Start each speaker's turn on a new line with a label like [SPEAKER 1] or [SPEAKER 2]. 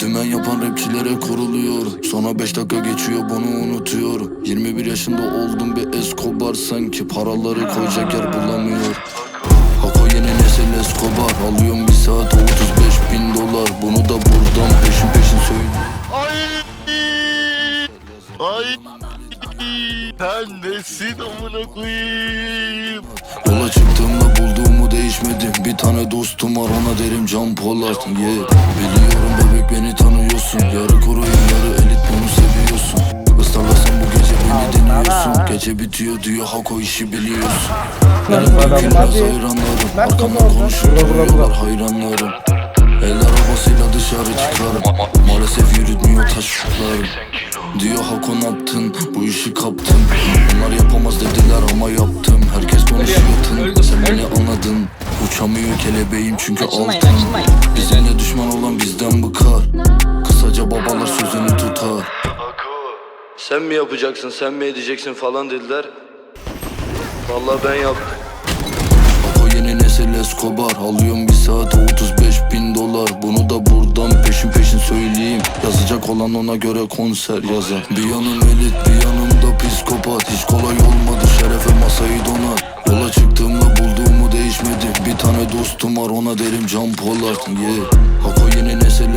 [SPEAKER 1] Dümen yapan rapçilere kuruluyor Sonra 5 dakika geçiyor bunu unutuyor 21 yaşında oldum bir Escobar Sanki paraları koyacak yer bulamıyor Hako yeni nesil Escobar Alıyorum bir saat 35 bin dolar Bunu da buradan peşin peşin söyle
[SPEAKER 2] Ay! Ay! Sen nesin amına koyayım?
[SPEAKER 1] Yola çıktığımda değişmedi Bir tane dostum var ona derim Can Polat. Yeah. Biliyorum bebek beni tanıyorsun. Yarı koruyun yarı elit bunu seviyorsun. Islarlasan bu gece beni deniyorsun Gece bitiyor diyor Hako işi biliyorsun. Benim biraz hayranlarım. Arkamdan konuşup duruyorlar hayranlarım. El arabasıyla dışarı çıkarım. Maalesef yürütmüyor taşlarım Diyor Hako ne yaptın? Bu işi kaptın. Bunlar yapamaz dediler ama yaptım. Herkes konuşuyor tın. Sen beni anladın Uçamıyor kelebeğim çünkü
[SPEAKER 3] Açılmayın
[SPEAKER 1] altın
[SPEAKER 3] açılmayın.
[SPEAKER 1] Bizimle düşman olan bizden bıkar. Kısaca babalar sözünü tutar. Sen mi yapacaksın sen mi edeceksin falan dediler. Vallahi ben yaptım. Bak o yeni nesil Escobar. Alıyorum bir saate 35 bin dolar. Bunu da buradan peşin peşin söyleyeyim. Yazacak olan ona göre konser yazar Bir yanım elit bir yanımda psikopat. Hiç kolay olmadı Bir tane dostum var ona derim Can Polat yeah. Hako yeni nesil